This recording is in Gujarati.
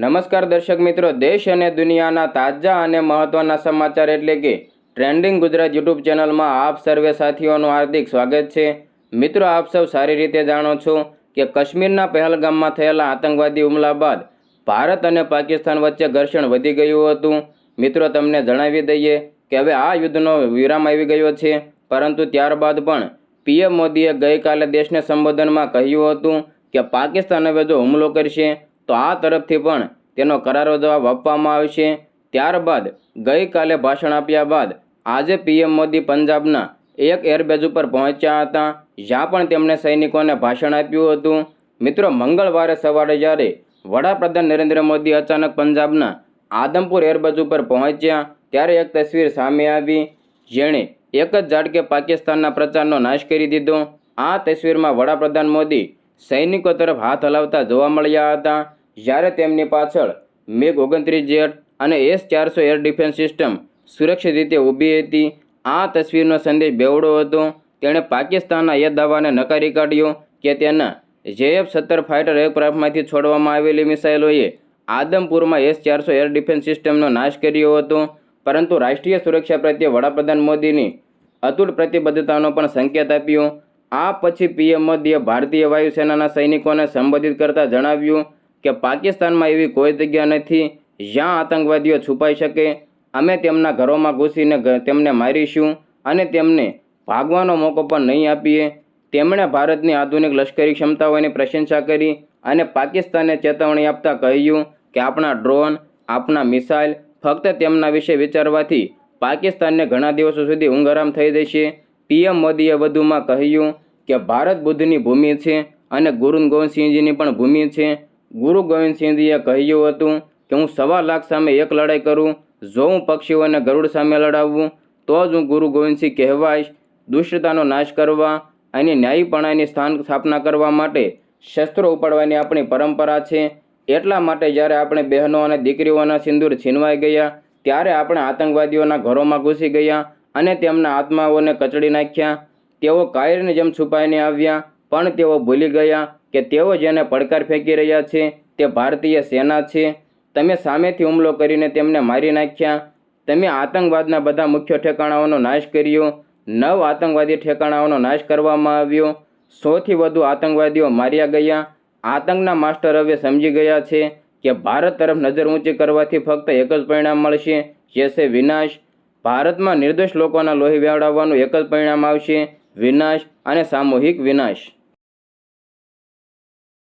નમસ્કાર દર્શક મિત્રો, દેશ અને દુનિયાના તાજા અને મહત્વના સમાચાર એટલે કે ટ્રેન્ડિંગ ગુજરાત યુટ્યુબ ચેનલમાં આપ સર્વે સાથીઓનું હાર્દિક સ્વાગત છે. મિત્રો, આપ સૌ સારી રીતે જાણો છો કે કાશ્મીરના પહેલગામમાં થયેલા આતંકવાદી હુમલા બાદ ભારત અને પાકિસ્તાન વચ્ચે ઘર્ષણ વધી ગયું હતું. મિત્રો, તમને જણાવી દઈએ કે હવે આ યુદ્ધનો વિરામ આવી ગયો છે. પરંતુ ત્યારબાદ પણ પીએમ મોદીએ ગઈકાલે દેશને સંબોધનમાં કહ્યું હતું કે પાકિસ્તાન હવે જો હુમલો કરશે તો આ તરફથી પણ તેનો કરારો જવાબ આપવામાં આવશે ત્યારબાદ ગઈકાલે ભાષણ આપ્યા બાદ આજે પીએમ મોદી પંજાબના એક એરબેઝ ઉપર પહોંચ્યા હતા, જ્યાં પણ તેમણે સૈનિકોને ભાષણ આપ્યું હતું. મિત્રો, મંગળવારે સવારે જ્યારે વડાપ્રધાન નરેન્દ્ર મોદી અચાનક પંજાબના આદમપુર એરબેઝ ઉપર પહોંચ્યા, ત્યારે એક તસવીર સામે આવી, જેણે એક જ ઝાડકે પાકિસ્તાનના પ્રચારનો નાશ કરી દીધો. આ તસવીરમાં વડાપ્રધાન મોદી સૈનિકો તરફ હાથ હલાવતા જોવા મળ્યા હતા. જ્યારે તેમની પાછળ મેગ ઓગણત્રીસ જેટ અને એસ ચારસો એર ડિફેન્સ સિસ્ટમ સુરક્ષિત રીતે ઊભી હતી, આ તસવીરનો સંદેશ બેવડો હતો. તેણે પાકિસ્તાનના એ દાવાને નકારી કાઢ્યો કે તેના જેએફ સત્તર ફાઇટર એરક્રાફ્ટમાંથી છોડવામાં આવેલી મિસાઇલોએ આદમપુરમાં એસ ચારસો એર ડિફેન્સ સિસ્ટમનો નાશ કર્યો હતો. પરંતુ રાષ્ટ્રીય સુરક્ષા પ્રત્યે વડાપ્રધાન મોદીની અતૂટ પ્રતિબદ્ધતાનો પણ સંકેત આપ્યો. આ પછી પીએમ મોદીએ ભારતીય વાયુસેનાના સૈનિકોને સંબોધિત કરતા જણાવ્યું કે પાકિસ્તાનમાં એવી કોઈ જગ્યા નથી જ્યાં આતંકવાદીઓ છુપાઈ શકે. અમે તેમના ઘરોમાં ઘૂસીને તેમને મારીશું અને તેમને ભાગવાનો મોકો પણ નહીં આપીએ. તેમણે ભારતની આધુનિક લશ્કરી ક્ષમતાઓની પ્રશંસા કરી અને પાકિસ્તાનને ચેતવણી આપતા કહ્યું કે આપણા ડ્રોન, આપણા મિસાઇલ ફક્ત તેમના વિશે વિચારવાથી પાકિસ્તાનને ઘણા દિવસો સુધી ઊંઘરામ થઈ જશે. પીએમ મોદીએ વધુમાં કહ્યું કે ભારત બુદ્ધની ભૂમિ છે અને ગુરુ ગોવિંદસિંહજીની પણ ભૂમિ છે. ગુરુ ગોવિંદસિંહજીએ કહ્યું હતું કે હું સવા લાખ સામે એક લડાઈ કરું, જો હું પક્ષીઓને ગરુડ સામે લડાવું, તો જ હું ગુરુ ગોવિંદસિંહ કહેવાઈશ. દુષ્ટતાનો નાશ કરવા અને ન્યાયીપણાની સ્થાન સ્થાપના કરવા માટે શસ્ત્રો ઉપાડવાની આપણી પરંપરા છે. એટલા માટે જ્યારે આપણે બહેનો અને દીકરીઓના સિંદૂર છીનવાઈ ગયા, ત્યારે આપણે આતંકવાદીઓના ઘરોમાં ઘૂસી ગયા અને તેમના આત્માઓને કચડી નાખ્યા. તેઓ કાયરની જેમ છુપાઈને આવ્યા, પણ તેઓ ભૂલી ગયા. કે તેઓ જેને પડકાર ફેંકી રહ્યા છે, તે ભારતીય સેના છે. તમે સામેથી હુમલો કરીને તેમને મારી નાખ્યા. તમે આતંકવાદના બધા મુખ્ય ઠેકાણાઓનો નાશ કર્યો. નવ આતંકવાદી ઠેકાણાઓનો નાશ કરવામાં આવ્યો. સૌથી વધુ આતંકવાદીઓ માર્યા ગયા. આતંકના માસ્ટર હવે સમજી ગયા છે કે ભારત તરફ નજર ઊંચી કરવાથી ફક્ત એક જ પરિણામ મળશે, જે છે વિનાશ. ભારતમાં નિર્દોષ લોકોના લોહી વેવડાવવાનું એક જ પરિણામ આવશે, વિનાશ અને સામૂહિક વિનાશ.